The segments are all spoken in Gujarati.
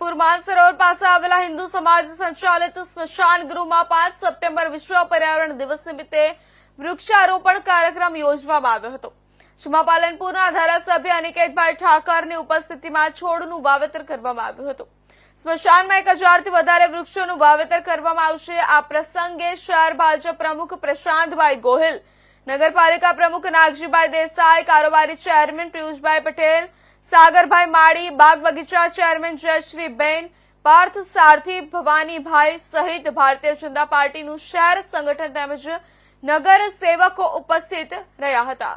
પૂર માનસરોવર પાસે આવેલા હિન્દુ સમાજ સંચાલિત સ્મશાન ગૃહમાં પાંચ સપ્ટેમ્બર વિશ્વ પર્યાવરણ દિવસ નિમિત્તે વૃક્ષારોપણ કાર્યક્રમ યોજવામાં આવ્યો હતો, જેમાં પાલનપુરના ધારાસભ્ય અનિકેતભાઈ ઠાકરની ઉપસ્થિતિમાં છોડનું વાવેતર કરવામાં આવ્યું હતું. સ્મશાનમાં એક હજારથી વધારે વૃક્ષોનું વાવેતર કરવામાં આવશે. આ પ્રસંગે શહેર ભાજપ પ્રમુખ પ્રશાંતભાઈ ગોહિલ, નગરપાલિકા પ્રમુખ નાગજીભાઈ દેસાઈ, કારોબારી ચેરમેન પિયુષભાઈ પટેલ સાગરભાઈ માળી બાગ બગીચા ચેરમેન જયશ્રીબેન, પાર્થ સારથી ભવાનીભાઈ સહિત ભારતીય જનતા પાર્ટીનું શહેર સંગઠન તેમજ નગર સેવકો ઉપસ્થિત રહ્યા હતા.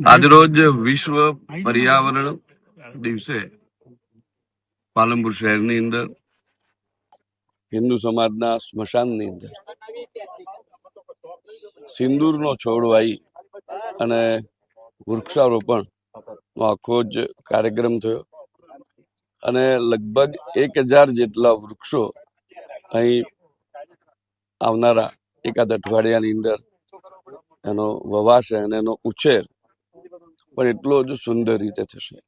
આજરોજ વિશ્વ પર્યાવરણ દિવસે પાલનપુર શહેરની અંદર હિન્દુ સમાજના સ્મશાનની અંદર સિંદૂરનો છોડ વાઈ અને વૃક્ષારોપણ નો આખો જ કાર્યક્રમ થયો. અને લગભગ એક હજાર જેટલા વૃક્ષો અહીં આવનારા એકાદ અઠવાડિયાની અંદર એનો વવાશે અને એનો ઉછેર પણ એટલો જ સુંદર રીતે થશે.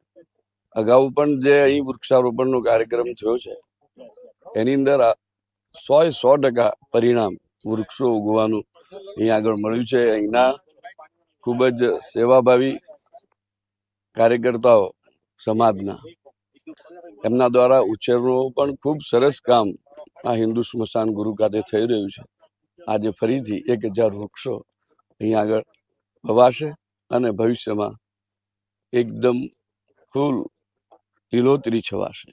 અગાઉ પણ જે અહીં વૃક્ષારોપણનો કાર્યક્રમ થયો છે, એની અંદર સો સો ટકા પરિણામ વૃક્ષો ઉગવાનું અહીં આગળ મળ્યું છે. અહીંના ખૂબ જ સેવાભાવી કાર્યકર્તાઓ સમાજના. એમના દ્વારા ઉછેરનું પણ ખૂબ સરસ કામ આ હિન્દુ સ્મશાન ગુરુ ખાતે થઈ રહ્યું છે. આજે ફરીથી એક હજાર વૃક્ષો અહીં આગળ વવાશે અને ભવિષ્યમાં એકદમ ફૂલ લીલોતરી છવાશે.